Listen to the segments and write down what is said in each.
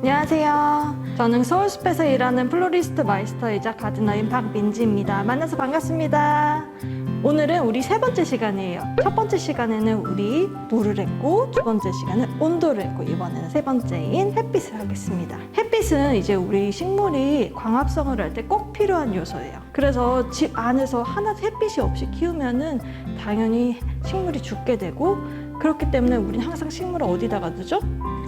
안녕하세요. 저는 서울숲에서 일하는 플로리스트 마이스터이자 가드너인 박민지입니다. 만나서 반갑습니다. 오늘은 우리 세 번째 시간이에요. 첫 번째 시간에는 우리 물을 했고, 두 번째 시간은 온도를 했고, 이번에는 세 번째인 햇빛을 하겠습니다. 햇빛은 이제 우리 식물이 광합성을 할 때 꼭 필요한 요소예요. 그래서 집 안에서 하나도 햇빛이 없이 키우면은 당연히 식물이 죽게 되고, 그렇기 때문에 우리는 항상 식물을 어디다가 두죠?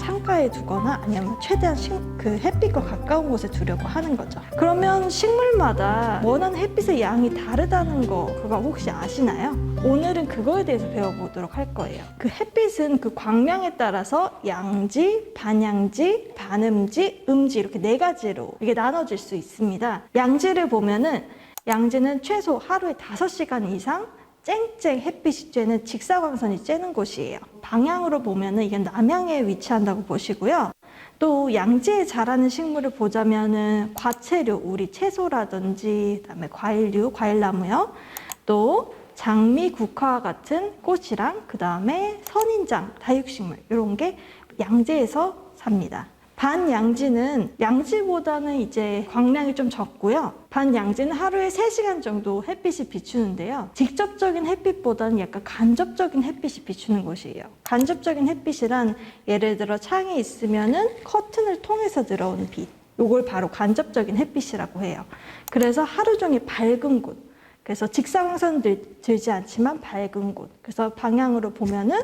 창가에 두거나 아니면 최대한 식- 그 햇빛과 가까운 곳에 두려고 하는 거죠. 그러면 식물마다 원하는 햇빛의 양이 다르다는 거 그거 혹시 아시나요? 오늘은 그거에 대해서 배워보도록 할 거예요. 그 햇빛은 그 광량에 따라서 양지, 반양지, 반음지, 음지 이렇게 네 가지로 이게 나눠질 수 있습니다. 양지를 보면은 양지는 최소 하루에 5시간 이상 쨍쨍 햇빛이 쬐는 직사광선이 쬐는 곳이에요. 방향으로 보면은 이게 남향에 위치한다고 보시고요. 또 양지에 자라는 식물을 보자면은 과채류, 우리 채소라든지 그다음에 과일류, 과일나무요. 또 장미, 국화 같은 꽃이랑 그다음에 선인장, 다육식물 이런 게 양지에서 삽니다. 반양지는 양지보다는 이제 광량이 좀 적고요. 반양지는 하루에 3시간 정도 햇빛이 비추는데요. 직접적인 햇빛보다는 약간 간접적인 햇빛이 비추는 곳이에요. 간접적인 햇빛이란 예를 들어 창에 있으면은 커튼을 통해서 들어오는 빛. 요걸 바로 간접적인 햇빛이라고 해요. 그래서 하루 종일 밝은 곳. 그래서 직사광선 들, 들지 않지만 밝은 곳. 그래서 방향으로 보면은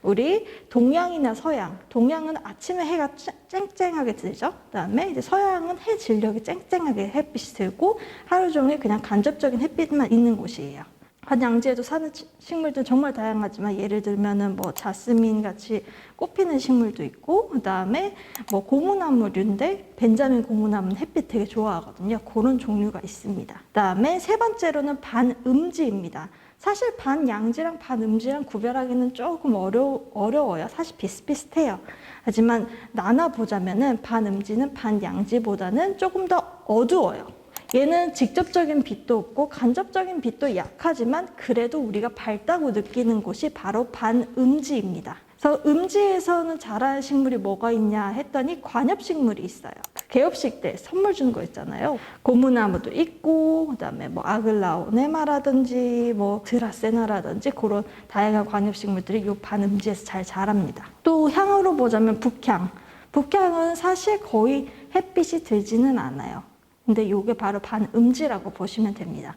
우리 동양이나 서양, 동양은 아침에 해가 쨍- 쨍쨍하게 들죠. 그다음에 이제 서양은 해 진력이 쨍쨍하게 햇빛이 들고 하루 종일 그냥 간접적인 햇빛만 있는 곳이에요. 한양지에도 사는 치- 식물들 정말 다양하지만 예를 들면은 뭐 자스민 같이 꽃피는 식물도 있고 그다음에 뭐 고무나무류인데 벤자민 고무나무는 햇빛 되게 좋아하거든요. 그런 종류가 있습니다. 그다음에 세 번째로는 반음지입니다. 사실 반양지랑 반음지랑 구별하기는 조금 어려, 어려워요. 사실 비슷비슷해요. 하지만 나눠보자면은 반음지는 반양지보다는 조금 더 어두워요. 얘는 직접적인 빛도 없고 간접적인 빛도 약하지만 그래도 우리가 밝다고 느끼는 곳이 바로 반음지입니다. 그래서 음지에서는 자라는 식물이 뭐가 있냐 했더니 관엽식물이 있어요. 그 개업식 때 선물 준 거 있잖아요. 고무나무도 있고 그다음에 뭐 아글라오네마라든지 뭐 드라세나라든지 그런 다양한 관엽식물들이 요 반음지에서 잘 자랍니다. 또 향으로 보자면 북향. 북향은 사실 거의 햇빛이 들지는 않아요. 근데 이게 바로 반음지라고 보시면 됩니다.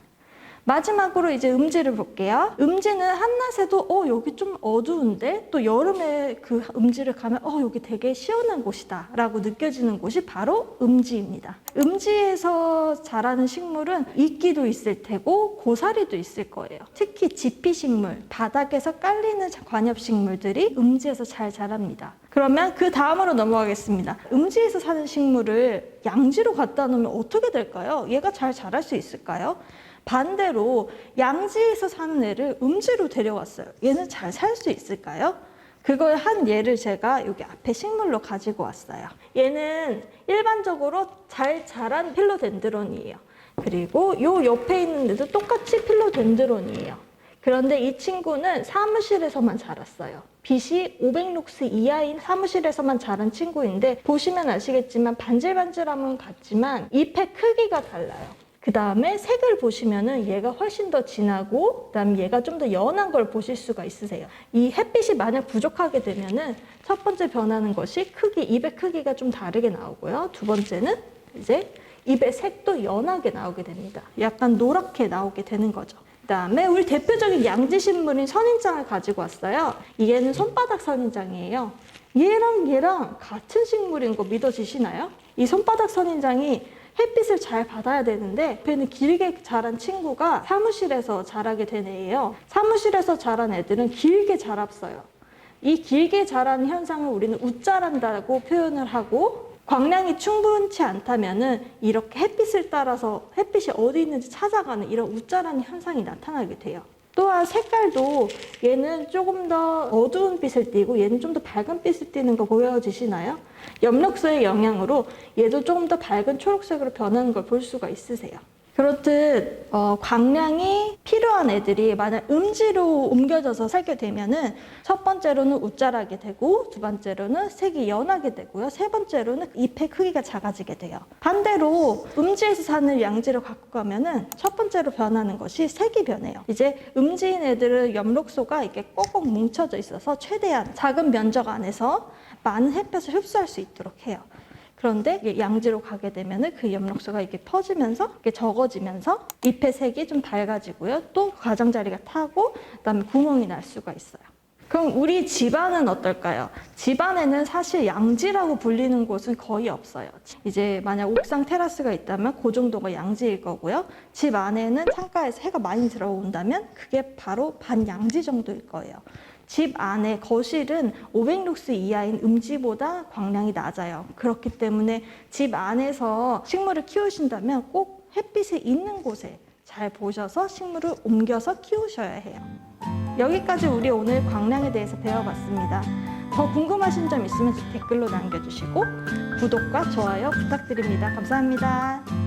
마지막으로 이제 음지를 볼게요. 음지는 한낮에도 어 여기 좀 어두운데 또 여름에 그 음지를 가면 어 여기 되게 시원한 곳이다라고 느껴지는 곳이 바로 음지입니다. 음지에서 자라는 식물은 이끼도 있을 테고 고사리도 있을 거예요. 특히 지피 식물, 바닥에서 깔리는 관엽 식물들이 음지에서 잘 자랍니다. 그러면 그 다음으로 넘어가겠습니다. 음지에서 사는 식물을 양지로 갖다 놓으면 어떻게 될까요? 얘가 잘 자랄 수 있을까요? 반대로 양지에서 사는 애를 음지로 데려왔어요. 얘는 잘 살 수 있을까요? 그거의 한 예를 제가 여기 앞에 식물로 가지고 왔어요. 얘는 일반적으로 잘 자란 필로덴드론이에요. 그리고 요 옆에 있는 데도 똑같이 필로덴드론이에요. 그런데 이 친구는 사무실에서만 자랐어요. 빛이 500룩스 이하인 사무실에서만 자란 친구인데 보시면 아시겠지만 반질반질함은 같지만 잎의 크기가 달라요. 그 다음에 색을 보시면은 얘가 훨씬 더 진하고 그다음 얘가 좀 더 연한 걸 보실 수가 있으세요. 이 햇빛이 만약 부족하게 되면은 첫 번째 변하는 것이 크기, 잎의 크기가 좀 다르게 나오고요. 두 번째는 이제 잎의 색도 연하게 나오게 됩니다. 약간 노랗게 나오게 되는 거죠. 그다음에 우리 대표적인 양지식물인 선인장을 가지고 왔어요. 얘는 손바닥 선인장이에요. 얘랑 얘랑 같은 식물인 거 믿어지시나요? 이 손바닥 선인장이 햇빛을 잘 받아야 되는데 옆에는 길게 자란 친구가 사무실에서 자라게 된 애예요. 사무실에서 자란 애들은 길게 자랐어요. 이 길게 자라는 현상을 우리는 웃자란다고 표현을 하고 광량이 충분치 않다면은 이렇게 햇빛을 따라서 햇빛이 어디 있는지 찾아가는 이런 웃자라는 현상이 나타나게 돼요. 또한 색깔도 얘는 조금 더 어두운 빛을 띠고 얘는 좀 더 밝은 빛을 띠는 거 보여지시나요? 엽록소의 영향으로 얘도 조금 더 밝은 초록색으로 변하는 걸 볼 수가 있으세요. 그렇듯 어, 광량이 필요한 애들이 만약 음지로 옮겨져서 살게 되면은 첫 번째로는 웃자라게 되고 두 번째로는 색이 연하게 되고요. 세 번째로는 잎의 크기가 작아지게 돼요. 반대로 음지에서 사는 양지로 갖고 가면은 첫 번째로 변하는 것이 색이 변해요. 이제 음지인 애들은 엽록소가 이렇게 꼭꼭 뭉쳐져 있어서 최대한 작은 면적 안에서 많은 햇볕을 흡수할 수 있도록 해요. 그런데 양지로 가게 되면은 그 엽록소가 이렇게 퍼지면서 이렇게 적어지면서 잎의 색이 좀 밝아지고요. 또 가장자리가 타고 그다음에 구멍이 날 수가 있어요. 그럼 우리 집안은 어떨까요? 집안에는 사실 양지라고 불리는 곳은 거의 없어요. 이제 만약 옥상 테라스가 있다면 그 정도가 양지일 거고요. 집 안에는 창가에서 해가 많이 들어온다면 그게 바로 반양지 정도일 거예요. 집 안에 거실은 500룩스 이하인 음지보다 광량이 낮아요. 그렇기 때문에 집 안에서 식물을 키우신다면 꼭 햇빛이 있는 곳에 잘 보셔서 식물을 옮겨서 키우셔야 해요. 여기까지 우리 오늘 광량에 대해서 배워봤습니다. 더 궁금하신 점 있으면 댓글로 남겨주시고 구독과 좋아요 부탁드립니다. 감사합니다.